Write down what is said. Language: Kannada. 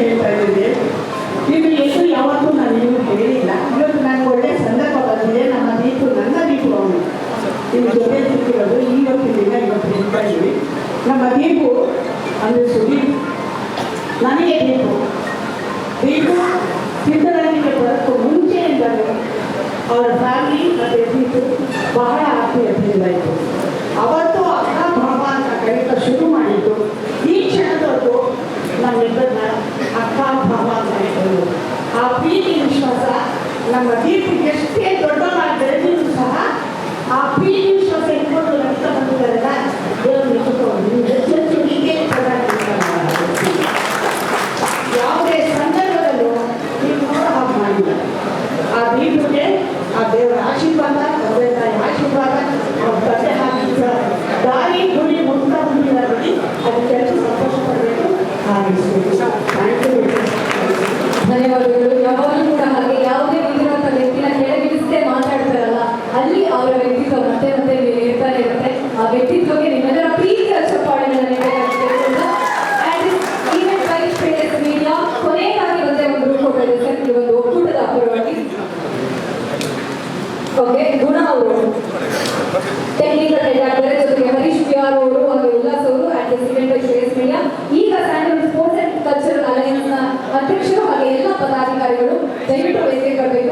ಹೇಳ್ತಾ ಇದ್ದೀನಿ ಯಾವತ್ತೂ ನಾನು ಏನು ಹೇಳಿಲ್ಲ. ಇವತ್ತು ನನಗೆ ಒಳ್ಳೆ ಸಂದರ್ಭ ಬಂದಿದೆ. ನಮ್ಮ ದೀಪು, ನನ್ನ ದೀಪು ಅವನು. ನಿಮ್ಮ ಜೊತೆ ಸಿಕ್ಕಿರೋದು ಈ ದಿನ ಇವತ್ತು ಹೇಳ್ತಾ ನಮ್ಮ ದೀಪು, ಅಂದರೆ ಸುದೀಪ್, ನನಗೆ ದೀಪು. ದೀಪು ಸಿದ್ದರಾಮಯ್ಯ ಬರೋಕ್ಕೂ ಮುಂಚೆಯಿಂದಲೂ ಅವರ ಫ್ಯಾಮಿಲಿ ಮತ್ತು ದೀಪು ಬಹಳ ಆತ್ಮೀಯತೆಯಿಂದ ಇತ್ತು ಅವತ್ತು ಆ ಪ್ರೀತಿ ವಿಶ್ವಾಸ. ನಮ್ಮ ದೀಪಿಗೆ ಎಷ್ಟೇ ದೊಡ್ಡವರಾಗಿ ಅಲ್ಲಿ ಅವರ ವ್ಯಕ್ತಿತ್ವ ಮತ್ತೆ ಮತ್ತೆ ಇರ್ತಾನೆ ಇರುತ್ತೆ ಆ ವ್ಯಕ್ತಿತ್ವಕ್ಕೆ ನಿಮ್ಮೆಲ್ಲರ ಪ್ರೀತಿಯ ಚಪ್ಪಾಳೆಗಳನ್ನು ಮೀಡಿಯಾ ಕೊನೆಯದಾಗಿ ಒಂದೇ ಒಂದು ರೂಪ ಸರ್ ಒಂದು ಒಕ್ಕೂಟದ ಪರವಾಗಿ ಓಕೆ ಗುಣ ಅವರು. ಟೆಕ್ನಿಕಲ್ ಹೆಡ್ ಆಗ್ತಾರೆ ಜೊತೆಗೆ ಅವರು ಹಾಗೂ ಉಲ್ಲಾಸ್ ಅವರು ಆ್ಯಂಡ್ ಸಿಲೆಂಟ್ ಮೀಡಿಯಾ ಈಗ ಸ್ಯಾಂಡಲ್ವುಡ್ ಸ್ಪೋರ್ಟ್ಸ್ ಅಂಡ್ ಕಲ್ಚರಲ್ ಅಲಯನ್ಸ್ನ ಅಧ್ಯಕ್ಷರು ಹಾಗೆ ಎಲ್ಲ ಪದಾಧಿಕಾರಿಗಳು ದಯವಿಟ್ಟು ವೇದಿಕೆ